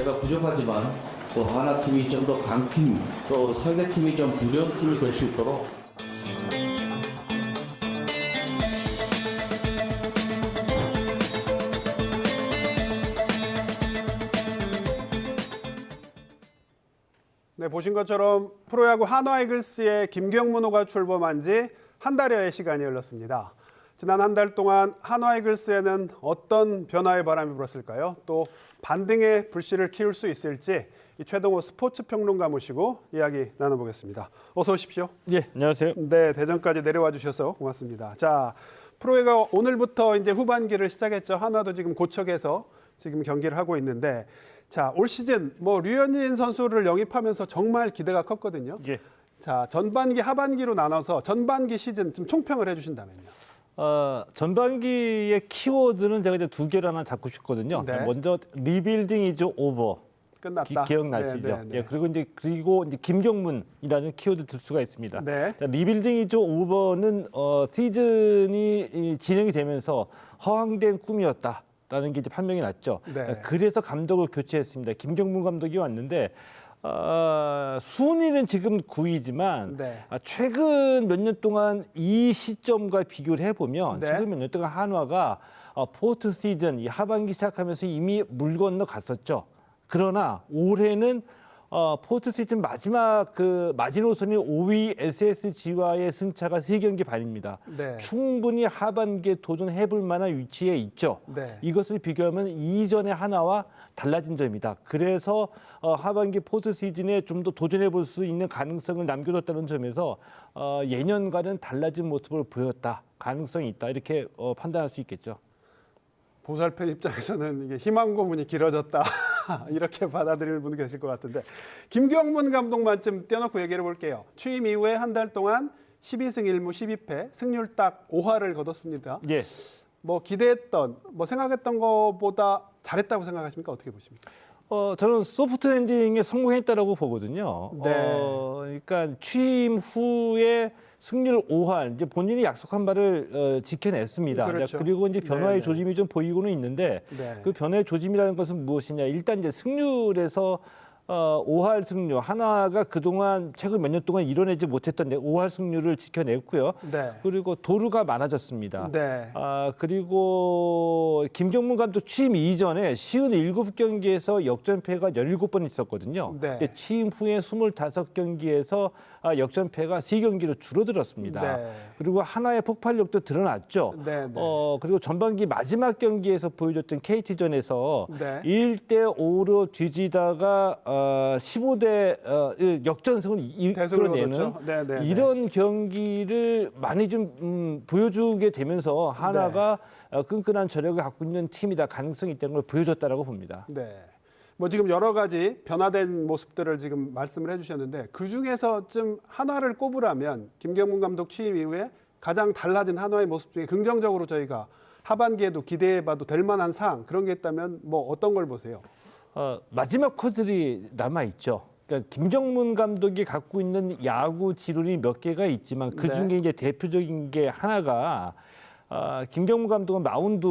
제가 부족하지만 또 하나 팀이 좀 더 강팀, 또 상대 팀이 좀 두려운 팀이 될 수 있도록 네, 보신 것처럼 프로야구 한화이글스의 김경문호가 출범한 지 한 달여의 시간이 흘렀습니다. 지난 한 달 동안 한화이글스에는 어떤 변화의 바람이 불었을까요? 또 반등의 불씨를 키울 수 있을지 이 최동호 스포츠 평론가 모시고 이야기 나눠보겠습니다. 어서 오십시오. 예, 안녕하세요. 네, 대전까지 내려와 주셔서 고맙습니다. 자, 프로야가 오늘부터 이제 후반기를 시작했죠. 하나도 지금 고척에서 지금 경기를 하고 있는데 자, 올 시즌 뭐 류현진 선수를 영입하면서 정말 기대가 컸거든요. 예. 자, 전반기 하반기로 나눠서 전반기 시즌 좀 총평을 해 주신다면요. 어, 전반기의 키워드는 제가 이제 두 개를 하나 잡고 싶거든요. 네. 먼저 리빌딩 이즈 오버. 기, 끝났다. 기 억나시죠? 네, 네, 네. 예, 그리고 이제 그리고 이제 김경문이라는 키워드 들 수가 있습니다. 네. 자, 리빌딩 이즈 오버는 어, 시즌이 이, 진행이 되면서 허황된 꿈이었다 라는 게 이제 판명이 났죠. 네. 그래서 감독을 교체했습니다. 김경문 감독이 왔는데 어, 순위는 지금 9위지만 네. 아, 최근 몇 년 동안 이 시점과 비교를 해보면 네. 최근 몇 년 동안 한화가 어, 포스트 시즌 이 하반기 시작하면서 이미 물 건너 갔었죠. 그러나 올해는 어, 포스트 시즌 마지막 그 마지노선이 5위 SSG와의 승차가 세경기 반입니다. 네. 충분히 하반기에 도전해볼 만한 위치에 있죠. 네. 이것을 비교하면 이전의 하나와 달라진 점이다. 그래서 어, 하반기 포스트 시즌에 좀 더 도전해 볼 수 있는 가능성을 남겨뒀다는 점에서 어, 예년과는 달라진 모습을 보였다. 가능성이 있다. 이렇게 어, 판단할 수 있겠죠. 보살팬 입장에서는 이게 희망 고문이 길어졌다 이렇게 받아들이는 분도 계실 것 같은데 김경문 감독만 좀 떼어놓고 얘기해 볼게요. 취임 이후에 한 달 동안 12승 1무 12패 승률 딱 5할을 거뒀습니다. 예. 뭐 기대했던 뭐 생각했던 것보다 잘했다고 생각하십니까? 어떻게 보십니까? 어, 저는 소프트 랜딩에 성공했다라고 보거든요. 네. 어, 그러니까 취임 후에 승률 5할 이제 본인이 약속한 바를 어, 지켜냈습니다. 그렇죠. 그리고 이제 변화의 네, 네. 조짐이 좀 보이고는 있는데 네. 그 변화의 조짐이라는 것은 무엇이냐? 일단 이제 승률에서 어, 5할 승률 하나가 그동안 최근 몇 년 동안 이뤄내지 못했던 5할 승률을 지켜냈고요. 네. 그리고 도루가 많아졌습니다. 네. 아 그리고 김경문 감독 취임 이전에 쉬운 일곱 경기에서 역전패가 17번 있었거든요. 네. 근데 취임 후에 25경기에서 아, 역전패가 세경기로 줄어들었습니다. 네. 그리고 하나의 폭발력도 드러났죠. 네, 네. 어 그리고 전반기 마지막 경기에서 보여줬던 KT전에서 네. 1대 5로 뒤지다가 어 15대 어, 역전승을 이끌어내는. 네, 네, 네. 이런 경기를 많이 좀 음, 보여주게 되면서 하나가 네. 어, 끈끈한 저력을 갖고 있는 팀이다 가능성이 있다는 걸 보여줬다라고 봅니다. 네. 뭐 지금 여러 가지 변화된 모습들을 지금 말씀을 해주셨는데 그 중에서 좀 하나를 꼽으라면 김경문 감독 취임 이후에 가장 달라진 한화의 모습 중에 긍정적으로 저희가 하반기에도 기대해봐도 될 만한 사항 그런 게 있다면 뭐 어떤 걸 보세요? 어, 마지막 퍼즐이 남아 있죠. 그러니까 김정문 감독이 갖고 있는 야구 지론이 몇 개가 있지만 그 네. 중에 이제 대표적인 게 하나가 아, 김경문 감독은 마운드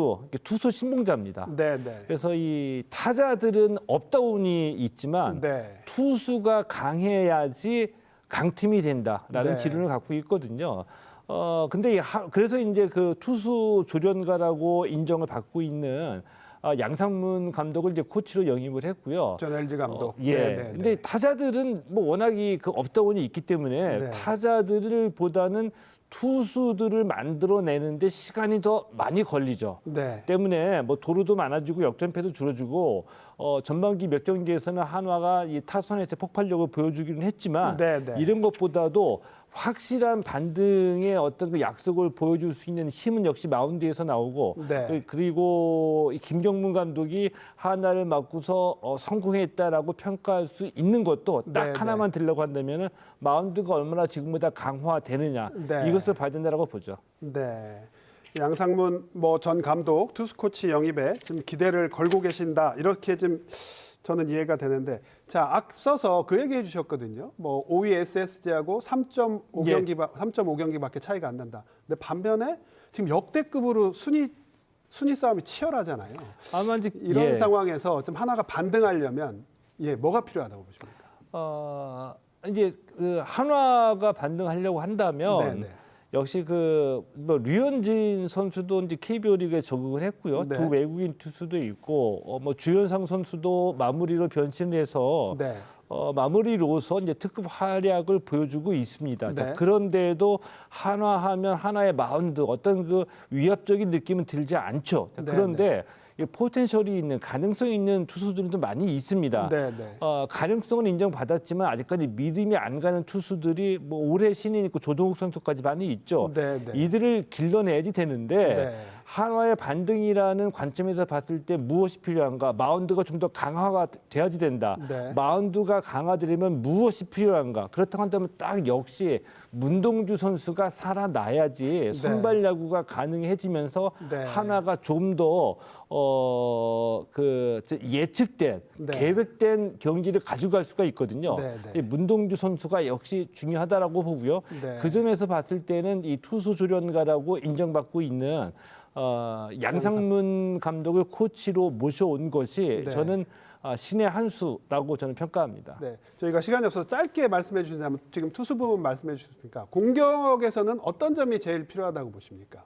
투수 신봉자입니다. 네, 네. 그래서 이 타자들은 업다운이 있지만 네. 투수가 강해야지 강팀이 된다라는 네. 지론을 갖고 있거든요. 어 근데 이 하- 그래서 이제 그 투수 조련가라고 인정을 받고 있는 아, 양상문 감독을 이제 코치로 영입을 했고요. 전 LG 감독. 어, 예. 네, 네, 근데 네. 타자들은 뭐 워낙 이 그 업다운이 있기 때문에 네. 타자들을 보다는 투수들을 만들어내는데 시간이 더 많이 걸리죠. 네. 때문에 뭐 도루도 많아지고 역전패도 줄어지고 어 전반기 몇 경기에서는 한화가 이 타선에서 폭발력을 보여주기는 했지만 네, 네. 이런 것보다도 확실한 반등의 어떤 그 약속을 보여줄 수 있는 힘은 역시 마운드에서 나오고 네. 그- 그리고 이 김경문 감독이 하나를 맡고서 어, 성공했다라고 평가할 수 있는 것도 딱 네, 하나만 들려고 한다면 은 마운드가 얼마나 지금보다 강화되느냐 네. 이것을 봐야 된다고 보죠. 네. 양상문 뭐 전 감독 투수 코치 영입에 지금 기대를 걸고 계신다 이렇게 좀 저는 이해가 되는데 자 앞서서 그 얘기 해 주셨거든요. 뭐 5위 SSG하고 3.5 예. 경기 3.5 경기밖에 차이가 안 난다. 근데 반면에 지금 역대급으로 순위 순위 싸움이 치열하잖아요. 아마 이제 이런 예. 상황에서 좀 하나가 반등하려면 예, 뭐가 필요하다고 보십니까? 어, 이제 그 한화가 반등하려고 한다면 네, 네. 역시 그뭐 류현진 선수도 이제 KBO 리그에 적응을 했고요. 네. 두 외국인 투수도 있고 어, 뭐 주현상 선수도 마무리로 변신해서 네. 어, 마무리로서 이제 특급 활약을 보여주고 있습니다. 자, 네. 그런데도 한화하면 하나의 마운드 어떤 그 위압적인 느낌은 들지 않죠. 자, 네, 그런데 이 포텐셜이 있는 가능성이 있는 투수들도 많이 있습니다. 네, 네. 어, 가능성은 인정받았지만 아직까지 믿음이 안 가는 투수들이 뭐 올해 신인 있고 조동욱 선수까지 많이 있죠. 네, 네. 이들을 길러내야지 되는데 네. 한화의 반등이라는 관점에서 봤을 때 무엇이 필요한가? 마운드가 좀 더 강화가 돼야지 된다. 네. 마운드가 강화되려면 무엇이 필요한가? 그렇다고 한다면 딱 역시 문동주 선수가 살아나야지 선발 야구가 가능해지면서 네. 한화가 좀 더 어, 그 예측된 네. 계획된 경기를 가져갈 수가 있거든요. 네, 네. 이 문동주 선수가 역시 중요하다라고 보고요. 네. 그 점에서 봤을 때는 이 투수 조련가라고 인정받고 있는 어, 양상문 감독을 코치로 모셔온 것이 네. 저는 아, 신의 한 수라고 저는 평가합니다. 네, 저희가 시간이 없어서 짧게 말씀해 주신다면 지금 투수 부분 말씀해 주셨으니까 공격에서는 어떤 점이 제일 필요하다고 보십니까?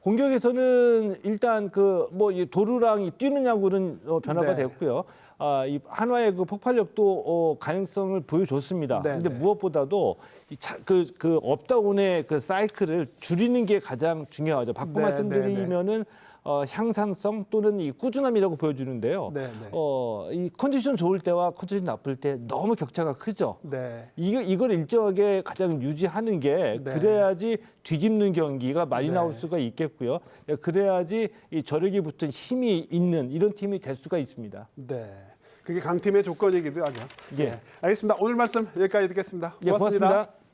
공격에서는 일단 그 뭐 도루랑 이 뛰는 야구는 어, 변화가 네. 됐고요. 아, 이 한화의 그 폭발력도 어, 가능성을 보여줬습니다. 네, 근데 네. 무엇보다도 이 차, 그, 그 업다운의 그 사이클을 줄이는 게 가장 중요하죠. 바꿔 네, 말씀드리면은 어, 향상성 또는 이 꾸준함이라고 보여주는데요. 네, 네. 어, 이 컨디션 좋을 때와 컨디션 나쁠 때 너무 격차가 크죠. 네, 이거 이걸 일정하게 가장 유지하는 게 네. 그래야지 뒤집는 경기가 많이 네. 나올 수가 있겠고요. 예, 그래야지 이 저력이 붙은 힘이 있는 이런 팀이 될 수가 있습니다. 네. 그게 강팀의 조건이기도 하죠. 예. 네, 알겠습니다. 오늘 말씀 여기까지 듣겠습니다. 예, 고맙습니다. 고맙습니다.